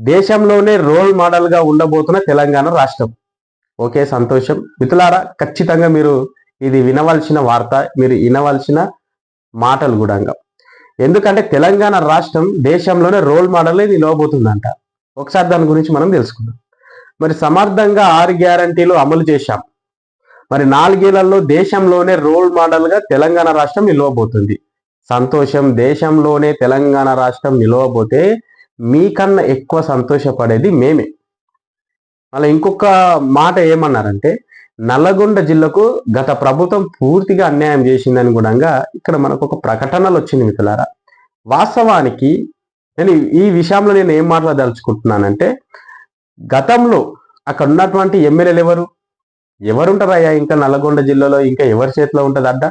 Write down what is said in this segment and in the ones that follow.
దేశంలోనే రోల్ మోడల్గా ఉండబోతున్న తెలంగాణ రాష్ట్రం. ఓకే సంతోషం. మిత్రులారా ఖచ్చితంగా మీరు ఇది వినవలసిన వార్త మీరు వినవలసిన మాటలు కూడా. ఎందుకంటే తెలంగాణ రాష్ట్రం దేశంలోనే రోల్ మోడల్ నిలవబోతుందంట ఒకసారి దాని గురించి మనం తెలుసుకుందాం. మరి సమర్థంగా ఆరు గ్యారంటీలు అమలు చేశాం. మరి నాలుగేళ్ళలో దేశంలోనే రోల్ మోడల్గా తెలంగాణ రాష్ట్రం నిలవబోతుంది. సంతోషం దేశంలోనే తెలంగాణ రాష్ట్రం నిలవబోతే మీకన్నా ఎక్కువ సంతోషపడేది మేమే. అలా ఇంకొక మాట ఏమన్నారంటే నల్లగొండ జిల్లాకు గత ప్రభుత్వం పూర్తిగా అన్యాయం చేసిందని కూడా ఇక్కడ మనకు ఒక ప్రకటనలు వచ్చింది మిత్రులారా. వాస్తవానికి నేను ఈ విషయంలో నేను ఏం మాట్లాడదలుచుకుంటున్నానంటే గతంలో అక్కడ ఉన్నటువంటి ఎమ్మెల్యేలు ఎవరు? ఎవరుంటారయ్యా ఇంకా నల్లగొండ జిల్లాలో? ఇంకా ఎవరి చేతిలో ఉంటుంది అడ్డ?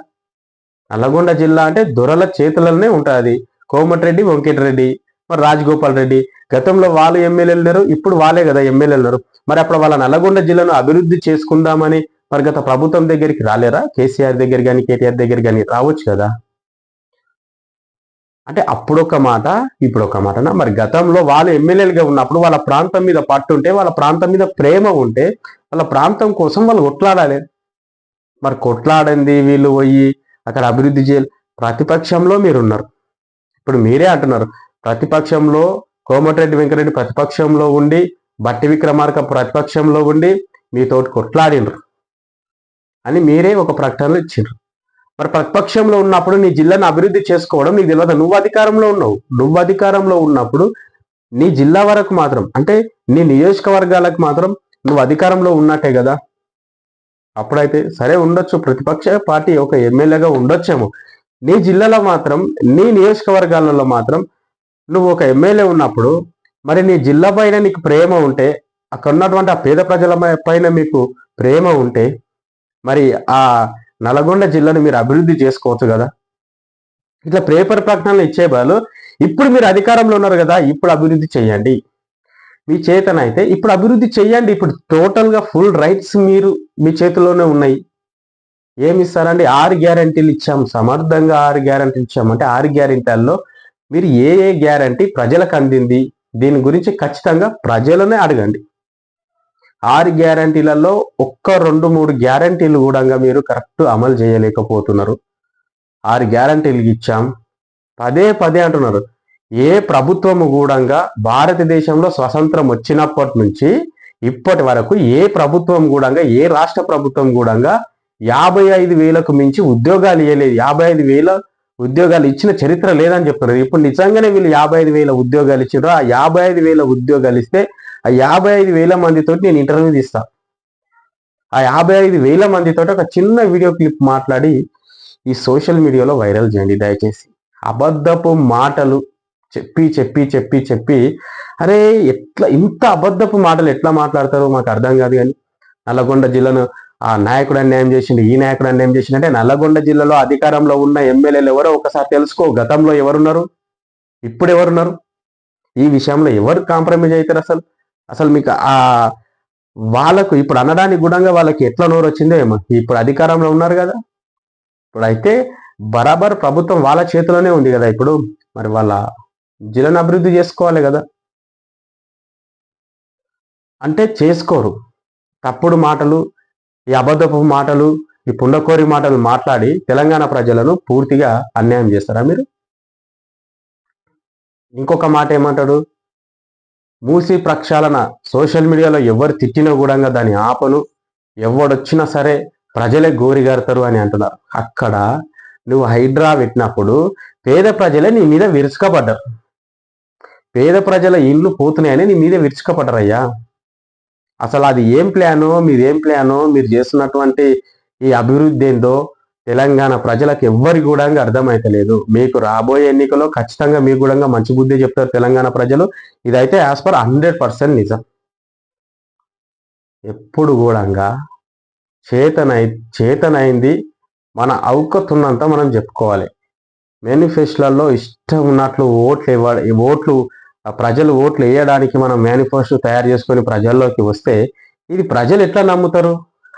నల్లగొండ జిల్లా అంటే దొరల చేతులనే ఉంటుంది కోమటిరెడ్డి వెంకటరెడ్డి. మరి రాజగోపాల్ రెడ్డి. గతంలో వాళ్ళు ఎమ్మెల్యేలు ఉన్నారు ఇప్పుడు వాళ్ళే కదా ఎమ్మెల్యేలు ఉన్నారు మరి అప్పుడు వాళ్ళ నల్లగొండ జిల్లాను అభివృద్ధి చేసుకుందామని మరి గత ప్రభుత్వం దగ్గరికి రాలేరా? కేసీఆర్ దగ్గర కానీ కేటీఆర్ దగ్గర కానీ రావచ్చు కదా? అంటే అప్పుడు ఒక మాట ఇప్పుడు ఒక మాటనా? మరి గతంలో వాళ్ళు ఎమ్మెల్యేలుగా ఉన్నప్పుడు వాళ్ళ ప్రాంతం మీద పట్టు ఉంటే వాళ్ళ ప్రాంతం మీద ప్రేమ ఉంటే వాళ్ళ ప్రాంతం కోసం వాళ్ళు కొట్లాడాలి. మరి కొట్లాడింది వీళ్ళు పోయి అక్కడ అభివృద్ధి చేయాలి. ప్రతిపక్షంలో మీరు ఉన్నారు ఇప్పుడు మీరే అంటున్నారు. ప్రతిపక్షంలో కోమటిరెడ్డి వెంకరెడ్డి ప్రతిపక్షంలో ఉండి బట్టి విక్రమార్క ప్రతిపక్షంలో ఉండి మీతోటి కొట్లాడినరు అని మీరే ఒక ప్రకటనలు ఇచ్చిండ్రు. మరి ప్రతిపక్షంలో ఉన్నప్పుడు నీ జిల్లాను అభివృద్ధి చేసుకోవడం నీకు తెలియదు నువ్వు అధికారంలో ఉన్నావు. నువ్వు అధికారంలో ఉన్నప్పుడు నీ జిల్లా వరకు మాత్రం అంటే నీ నియోజకవర్గాలకు మాత్రం నువ్వు అధికారంలో ఉన్నట్టే కదా? అప్పుడైతే సరే ఉండొచ్చు ప్రతిపక్ష పార్టీ ఒక ఎమ్మెల్యేగా ఉండొచ్చేమో. నీ జిల్లాలో మాత్రం నీ నియోజకవర్గాలలో మాత్రం నువ్వు ఒక ఎమ్మెల్యే ఉన్నప్పుడు మరి నీ జిల్లా పైన నీకు ప్రేమ ఉంటే అక్కడ ఉన్నటువంటి ఆ పేద ప్రజల పైన మీకు ప్రేమ ఉంటే మరి ఆ నల్గొండ జిల్లాను మీరు అభివృద్ధి చేసుకోవచ్చు కదా? ఇట్లా పేపర్ ప్రకటనలు ఇచ్చే బదులు ఇప్పుడు మీరు అధికారంలో ఉన్నారు కదా ఇప్పుడు అభివృద్ధి చేయండి మీ చేతనైతే ఇప్పుడు అభివృద్ధి చేయండి ఇప్పుడు టోటల్గా ఫుల్ రైట్స్ మీరు మీ చేతిలోనే ఉన్నాయి. ఏమి ఇస్తారండి? ఆరు గ్యారంటీలు ఇచ్చాం సమర్థంగా ఆరు గ్యారంటీలు ఇచ్చాం. అంటే ఆరు గ్యారంటీల్లో మీరు ఏ ఏ గ్యారంటీ ప్రజలకు అందింది దీని గురించి ఖచ్చితంగా ప్రజలనే అడగండి. ఆరు గ్యారంటీలలో ఒక్క రెండు మూడు గ్యారంటీలు కూడా మీరు కరెక్ట్ అమలు చేయలేకపోతున్నారు. ఆరు గ్యారంటీలు ఇచ్చాం. పదే పదే అంటున్నారు. ఏ ప్రభుత్వము కూడా భారతదేశంలో స్వతంత్రం వచ్చినప్పటి నుంచి ఇప్పటి వరకు ఏ ప్రభుత్వం కూడా ఏ రాష్ట్ర ప్రభుత్వం కూడా యాభై ఐదు వేలకు మించి ఉద్యోగాలు ఇవ్వలేదు యాభై ఐదు వేల ఉద్యోగాలు ఇచ్చిన చరిత్ర లేదని చెప్తున్నారు. ఇప్పుడు నిజంగానే వీళ్ళు యాభై ఐదు వేల ఉద్యోగాలు ఇచ్చారు ఆ యాభై ఐదు వేల ఉద్యోగాలు ఇస్తే ఆ యాభై ఐదు వేల మందితో నేను ఇంటర్వ్యూ తీస్తా. ఆ యాభై ఐదు వేల మందితో ఒక చిన్న వీడియో క్లిప్ మాట్లాడి ఈ సోషల్ మీడియాలో వైరల్ చేయండి దయచేసి. అబద్ధపు మాటలు చెప్పి చెప్పి చెప్పి చెప్పి అరే ఎట్లా ఇంత అబద్ధపు మాటలు ఎట్లా మాట్లాడతారో మాకు అర్థం కాదు కానీ నల్లగొండ జిల్లాను ఆ నాయకుడు అన్యాయం చేసిండు? ఈ నాయకుడు అన్యాయం చేసిండు? అంటే నల్లగొండ జిల్లాలో అధికారంలో ఉన్న ఎమ్మెల్యేలు ఎవరో ఒకసారి తెలుసుకో. గతంలో ఎవరున్నారు? ఇప్పుడు ఎవరున్నారు? ఈ విషయంలో ఎవరు కాంప్రమైజ్ అవుతారు అసలు? అసలు మీకు ఆ వాళ్ళకు ఇప్పుడు అనడానికి గుణంగా వాళ్ళకి ఎట్లా నోరు వచ్చిందో ఏమో? ఇప్పుడు అధికారంలో ఉన్నారు కదా? ఇప్పుడు అయితే బరాబర్ ప్రభుత్వం వాళ్ళ చేతిలోనే ఉంది కదా ఇప్పుడు? మరి వాళ్ళ జిల్లాను అభివృద్ధి చేసుకోవాలి కదా? అంటే చేసుకోరు. తప్పుడు మాటలు ఈ అబద్ధపు మాటలు ఈ పుండకోరి మాటలు మాట్లాడి తెలంగాణ ప్రజలను పూర్తిగా అన్యాయం చేస్తారా మీరు? ఇంకొక మాట ఏమంటాడు? మూసి ప్రక్షాళన సోషల్ మీడియాలో ఎవరు తిట్టినా కూడా దాని ఆపను. ఎవడొచ్చినా సరే ప్రజలే గోరిగారుతారు అని అంటున్నారు. అక్కడ నువ్వు హైడ్రా పెట్టినప్పుడు పేద ప్రజలే నీ మీద విరుచుకపడ్డారు. పేద ప్రజల ఇల్లు పోతున్నాయని నీ మీద విరుచుకపడ్డారయ్యా. అసలు అది ఏం ప్లాను మీరేం ప్లాను ప్లానో మీరు చేస్తున్నటువంటి ఈ అభివృద్ధి ఏందో తెలంగాణ ప్రజలకు ఎవ్వరి కూడా అర్థమైతలేదు. మీకు రాబోయే ఎన్నికలో ఖచ్చితంగా మీకు కూడా మంచి బుద్ధి చెప్తారు తెలంగాణ ప్రజలు. ఇదైతే యాజ్ పర్ హండ్రెడ్ పర్సెంట్ నిజం. ఎప్పుడు కూడా చేతనై చేతనైంది మన అవకతున్నంత మనం చెప్పుకోవాలి. మేనిఫెస్టోలలో ఇష్టం ఉన్నట్లు ఓట్లు ఇవ్వ ఓట్లు ఆ ప్రజలు ఓట్లు వేయడానికి మనం మేనిఫెస్టో తయారు చేసుకొని ప్రజల్లోకి వస్తే ఇది ప్రజలు ఎట్లా నమ్ముతారు?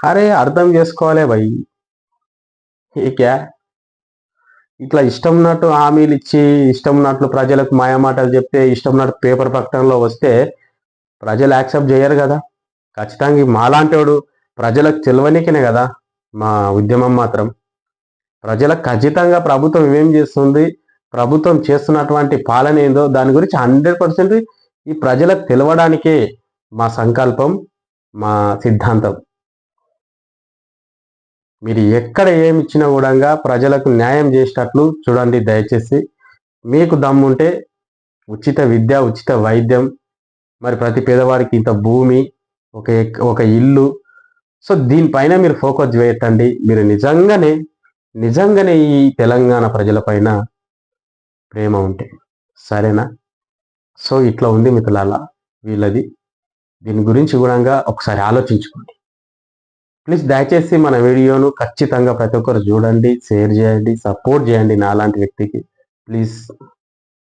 అరే అర్థం చేసుకోవాలి భయ్. ఈ ఇట్లా ఇష్టం ఉన్నట్టు హామీలు ఇచ్చి ఇష్టం ఉన్నట్లు ప్రజలకు మాయమాటలు చెప్తే ఇష్టం ఉన్నట్టు పేపర్ ప్రకటనలో వస్తే ప్రజలు యాక్సెప్ట్ చేయరు కదా. ఖచ్చితంగా మాలాంటివాడు మాలాంటోడు ప్రజలకు తెలియనికనే కదా మా ఉద్యమం మాత్రం. ప్రజలకు ఖచ్చితంగా ప్రభుత్వం ఏం చేస్తుంది? ప్రభుత్వం చేస్తున్నటువంటి పాలన ఏందో దాని గురించి హండ్రెడ్ పర్సెంట్ ఈ ప్రజలకు తెలవడానికే మా సంకల్పం మా సిద్ధాంతం. మీరు ఎక్కడ ఏమి ఇచ్చినా కూడా ప్రజలకు న్యాయం చేసేటట్లు చూడండి దయచేసి. మీకు దమ్ముంటే ఉచిత విద్య ఉచిత వైద్యం మరి ప్రతి పేదవాడికి ఇంత భూమి ఒక ఒక ఇల్లు. సో దీనిపైన మీరు ఫోకస్ చేయటండి మీరు నిజంగానే నిజంగానే ఈ తెలంగాణ ప్రజలపైన ప్రేమ ఉంటే. సరేనా? సో ఇట్లా ఉంది మిత్రులాల వీళ్ళది. దీని గురించి కూడా ఒకసారి ఆలోచించుకోండి. ప్లీజ్ దయచేసి మన వీడియోను ఖచ్చితంగా ప్రతి ఒక్కరు చూడండి షేర్ చేయండి సపోర్ట్ చేయండి నాలాంటి వ్యక్తికి. ప్లీజ్.